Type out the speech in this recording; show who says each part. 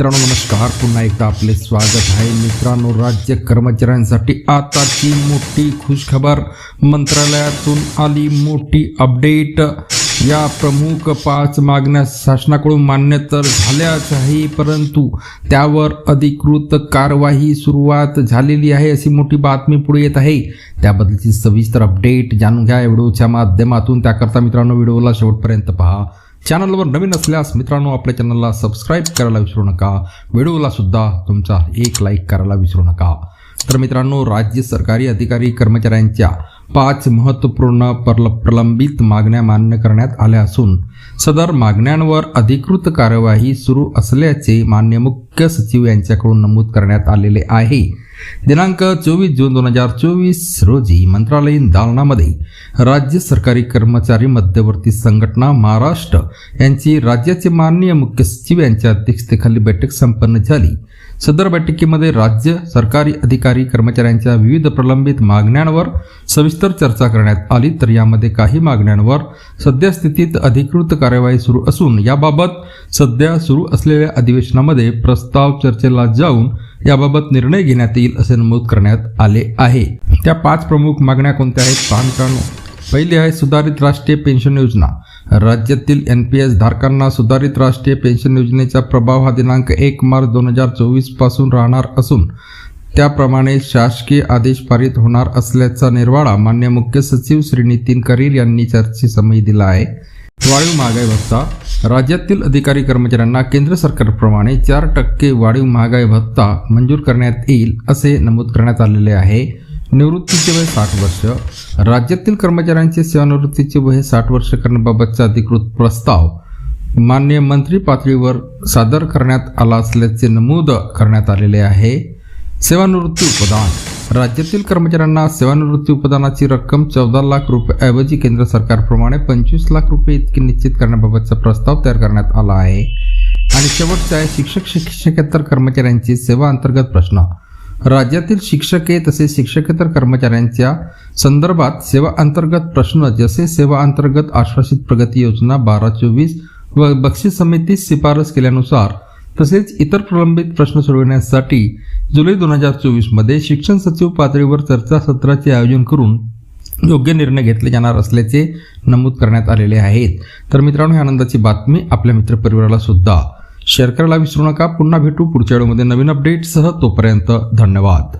Speaker 1: मित्रांनो नमस्कार. पुन्हा एकदा आपले स्वागत आहे. मित्रांनो राज्य कर्मचाऱ्यांसाठी आताची मोठी खुशखबर. मंत्रालयातून आली मोठी अपडेट. या प्रमुख पाच मागण्या शासनाकडून मान्य तर झाल्याच आहे परंतु त्यावर अधिकृत कारवाई सुरुवात झालेली आहे अशी मोठी बातमी पुढे येत आहे. त्याबद्दलची सविस्तर अपडेट जाणून घ्या. व्हिडिओच्या माध्यमातून. त्याकरता मित्रांनो व्हिडिओला शेवटपर्यंत पहा. चॅनलवर नवीन असल्यास मित्रांनो आपल्या चॅनलला सबस्क्राईब करायला विसरू नका. व्हिडिओला सुद्धा तुमचा एक लाईक करायला विसरू नका. तर मित्रांनो राज्य सरकारी अधिकारी कर्मचाऱ्यांच्या पाच महत्त्वपूर्ण प्रल प्रलंबित मागण्या मान्य करण्यात आल्या असून सदर मागण्यांवर अधिकृत कार्यवाही सुरू असल्याचे मान्य मुख्य सचिव यांच्याकडून नमूद करण्यात आलेले आहे. दिनांक चोवीस जून दोन हजार चोवीस रोजी मंत्रालयीन दालनामध्ये राज्य सरकारी कर्मचारी मध्यवर्ती संघटना महाराष्ट्र यांची राज्याचे माननीय मुख्य सचिव यांच्या अध्यक्षतेखाली बैठक संपन्न झाली. सदर बैठकीमध्ये राज्य सरकारी अधिकारी कर्मचाऱ्यांच्या विविध प्रलंबित मागण्यांवर सविस्तर चर्चा करण्यात आली. तर यामध्ये काही मागण्यांवर सद्यस्थितीत अधिकृत कार्यवाही सुरू असून याबाबत सध्या सुरू असलेल्या अधिवेशनामध्ये प्रस्ताव चर्चेला जाऊन याबाबत निर्णय घेण्यात येईल असे नमूद करण्यात आले आहे. त्या पाच प्रमुख मागण्या कोणत्या आहेत? पहा पहिली आहे सुधारित राष्ट्रीय पेन्शन योजना. राज्यातील एन पी एस धारकांना सुधारित राष्ट्रीय पेन्शन योजनेचा प्रभाव हा दिनांक एक मार्च दोन हजार चोवीसपासून राहणार असून त्याप्रमाणे शासकीय आदेश पारित होणार असल्याचा निर्वाळा मान्य मुख्य सचिव श्री नितीन करीर यांनी चर्चेसमयी दिला आहे. वाढीव महागाई भत्ता. राज्यातील अधिकारी कर्मचाऱ्यांना केंद्र सरकारप्रमाणे चार टक्के वाढीव महागाई भत्ता मंजूर करण्यात येईल असे नमूद करण्यात आलेले आहे. निवृत्तीचे वय साठ वर्ष. राज्यातील कर्मचाऱ्यांचे सेवानिवृत्तीचे वय साठ वर्ष करण्याबाबतचा अधिकृत प्रस्ताव मान्य मंत्री पातळीवर सादर करण्यात आला असल्याचे नमूद करण्यात आलेले आहे. सेवानिवृत्ती उपदान. राज्यातील कर्मचाऱ्यांना सेवानिवृत्ती उपदानाची रक्कम चौदा लाख रुपयाऐवजी केंद्र सरकारप्रमाणे पंचवीस लाख रुपये इतकी निश्चित करण्याबाबतचा प्रस्ताव तयार करण्यात आला आहे. आणि शेवटचा आहे शिक्षक शिक्षकेतर कर्मचाऱ्यांची सेवा अंतर्गत प्रश्न. राज्यातील शिक्षके तसेच शिक्षकेतर कर्मचाऱ्यांच्या संदर्भात सेवा अंतर्गत प्रश्न जसे सेवा अंतर्गत आश्वासित प्रगती योजना बारा चोवीस व बक्षीस समितीस शिफारस केल्यानुसार तसेच इतर प्रलंबित प्रश्न सोडविण्यासाठी जुलै दोन हजार चोवीसमध्ये शिक्षण सचिव पातळीवर चर्चासत्राचे आयोजन करून योग्य निर्णय घेतले जाणार असल्याचे नमूद करण्यात आलेले आहेत. तर मित्रांनो ही आनंदाची बातमी आपल्या मित्रपरिवाराला सुद्धा शेअर करायला विसरू नका. पुन्हा भेटू पुढच्या व्हिडिओमध्ये. नवीन अपडेटसह तोपर्यंत धन्यवाद.